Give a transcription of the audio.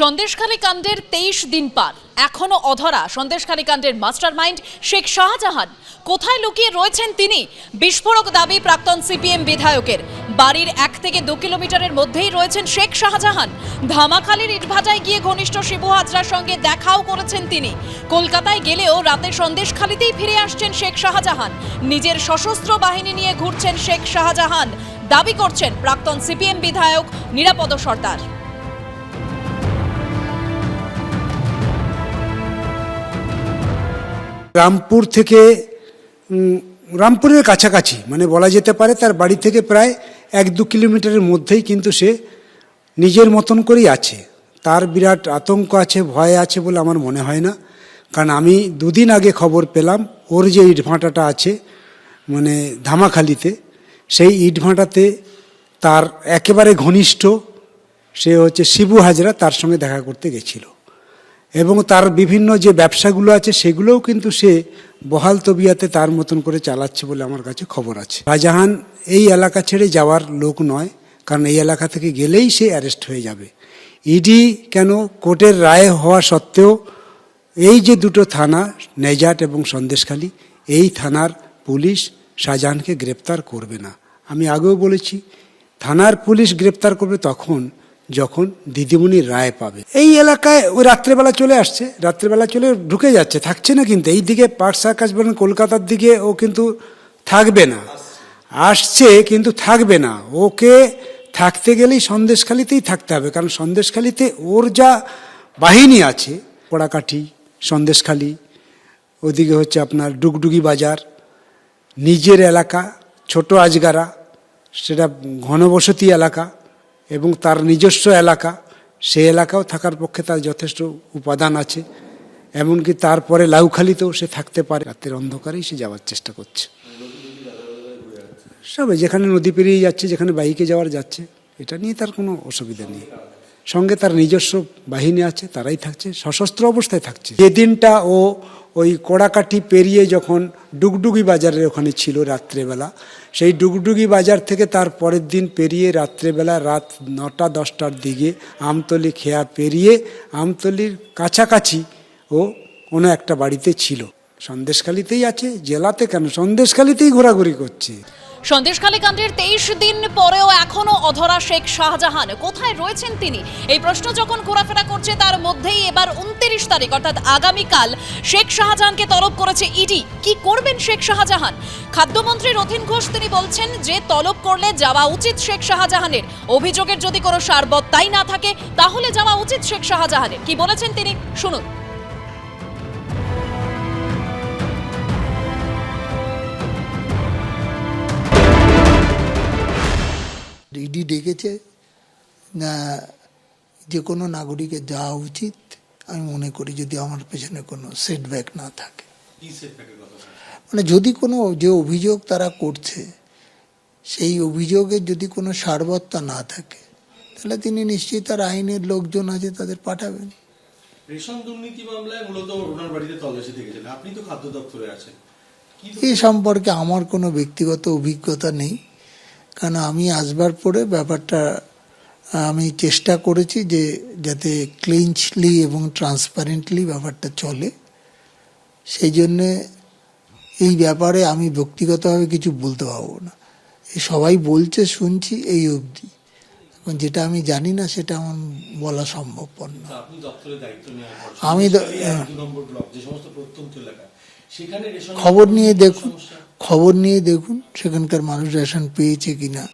সন্দেশখালী কাণ্ডের তেইশ দিন পার। এখনও অধরা সন্দেশখালী কাণ্ডের মাস্টারমাইন্ড শেখ শাহজাহান। কোথায় লুকিয়ে রয়েছেন তিনি? বিস্ফোরক দাবি প্রাক্তন সিপিএম বিধায়কের। বাড়ির এক থেকে দু কিলোমিটারের মধ্যেই রয়েছেন শেখ শাহজাহান। ধামাখালির ইটভাটায় গিয়ে ঘনিষ্ঠ শিবু হাজরার সঙ্গে দেখাও করেছেন তিনি। কলকাতায় গেলেও রাতে সন্দেশখালিতেই ফিরে আসছেন শেখ শাহজাহান। নিজের সশস্ত্র বাহিনী নিয়ে ঘুরছেন শেখ শাহজাহান। দাবি করছেন প্রাক্তন সিপিএম বিধায়ক নিরাপদ সর্দার। রামপুর থেকে রামপুরের কাছাকাছি মানে বলা যেতে পারে তার বাড়ি থেকে প্রায় এক দু কিলোমিটারের মধ্যেই কিন্তু সে নিজের মতন করেই আছে। তার বিরাট আতঙ্ক আছে, ভয় আছে বলে আমার মনে হয় না। কারণ আমি দুদিন আগে খবর পেলাম, ওর যে ইটভাঁটাটা আছে মানে ধামাখালিতে, সেই ইটভাঁটাতে তার একেবারে ঘনিষ্ঠ, সে হচ্ছে শিবু হাজরা, তার সঙ্গে দেখা করতে গেছিল। এবং তার বিভিন্ন যে ব্যবসাগুলো আছে সেগুলোও কিন্তু সে বহাল তবিয়াতে তার মতন করে চালাচ্ছে বলে আমার কাছে খবর আছে। শাহজাহান এই এলাকা ছেড়ে যাওয়ার লোক নয়, কারণ এই এলাকা থেকে গেলেই সে অ্যারেস্ট হয়ে যাবে। ইডি কেন কোর্টের রায় হওয়া সত্ত্বেও এই যে দুটো থানা, নেজাট এবং সন্দেশখালী, এই থানার পুলিশ শাহজাহানকে গ্রেপ্তার করবে না। আমি আগেও বলেছি, থানার পুলিশ গ্রেপ্তার করবে তখন যখন দিদিমণি রায় পাবে। এই এলাকায় ওই রাত্রেবেলা চলে আসছে। রাত্রেবেলা চলে ঢুকে যাচ্ছে। থাকছে না কিন্তু। এই দিকে পার্ক সার্কাস বলেন, কলকাতার দিকে ও কিন্তু থাকবে না। আসছে কিন্তু থাকবে না। ওকে থাকতে গেলেই সন্দেশখালিতেই থাকতে হবে। কারণ সন্দেশখালিতে ওর যা বাহিনী আছে, পোড়াকাঠি, সন্দেশখালি, ওদিকে হচ্ছে আপনার ডুগডুগি বাজার, নিজের এলাকা, ছোট আজগারা, সেটা ঘনবসতি এলাকা এবং তার নিজস্ব এলাকা, সে এলাকাও থাকার পক্ষে তার যথেষ্ট উপাদান আছে। এমনকি তারপরে লাউখালিতেও সে থাকতে পারে। রাতের অন্ধকারেই সে যাওয়ার চেষ্টা করছে। সবে যেখানে নদী পেরিয়ে যাচ্ছে, যেখানে বাইকে যাওয়ার যাচ্ছে, এটা নিয়ে তার কোনো অসুবিধা নেই। সঙ্গে তার নিজস্ব বাহিনী আছে, তারাই থাকছে, সশস্ত্র অবস্থায় থাকছে। যেদিনটা ও ওই কোড়াকাঠি পেরিয়ে যখন ডুগডুগি বাজারের ওখানে ছিল রাত্রেবেলা, সেই ডুগডুগি বাজার থেকে তার পরের দিন পেরিয়ে রাত্রেবেলা রাত নটা, দশটার দিকে আমতলি খেয়া পেরিয়ে আমতলির কাছাকাছি ও কোনো একটা বাড়িতে ছিল। সন্দেশখালিতেই আছে, জেলাতে কেন? সন্দেশখালিতেই ঘোরাঘুরি করছে। সন্দেশখালী কাণ্ডের তেইশ দিন পরেও এখনও অধরা শেখ শাহজাহান। কোথায় রয়েছেন তিনি? এই প্রশ্ন যখন ঘোরাফেরা করছে, তার মধ্যেই এবার উনত্রিশ তারিখ, অর্থাৎ আগামীকাল, শেখ শাহজাহানকে তলব করেছে ইডি। কি করবেন শেখ শাহজাহান? খাদ্যমন্ত্রী রথিন ঘোষ তিনি বলছেন যে, তলব করলে যাওয়া উচিত শেখ শাহজাহানের। অভিযোগের যদি কোনো সারবত্তাই না থাকে, তাহলে যাওয়া উচিত শেখ শাহজাহানের। কি বলেছেন তিনি? শুনুন। ইডি ডেকেছে না যে কোনো নাগরিকের যাওয়া উচিত। আমি মনে করি যদি আমার পেছনে কোনো সেটব্যাক না থাকে। মানে যদি কোনো যে অভিযোগ তারা করছে সেই অভিযোগের যদি কোনো সারবত্তা না থাকে তাহলে তিনি নিশ্চয়ই তার আইনের লোকজন আছে তাদের পাঠাবেন। রেশন দুর্নীতি মামলায় মূলত ওনার বাড়িতে তল্লাশি আপনি তো খাদ্য দপ্তরে আছেন। এই সম্পর্কে আমার কোনো ব্যক্তিগত অভিজ্ঞতা নেই। কারণ আমি আসবার পরে ব্যাপারটা আমি চেষ্টা করেছি যে যাতে ক্লিনচলি এবং ট্রান্সপারেন্টলি ব্যাপারটা চলে। সেই জন্যে এই ব্যাপারে আমি ব্যক্তিগতভাবে কিছু বলতে পারব না। সবাই বলছে শুনছি এই অবধি। এখন যেটা আমি জানি না সেটা আমার বলা সম্ভবপর না। আমি খবর নিয়ে দেখুন। খবর নিয়ে দেখুন সেখানকার মানুষ রেশন পেয়েছে কিনা।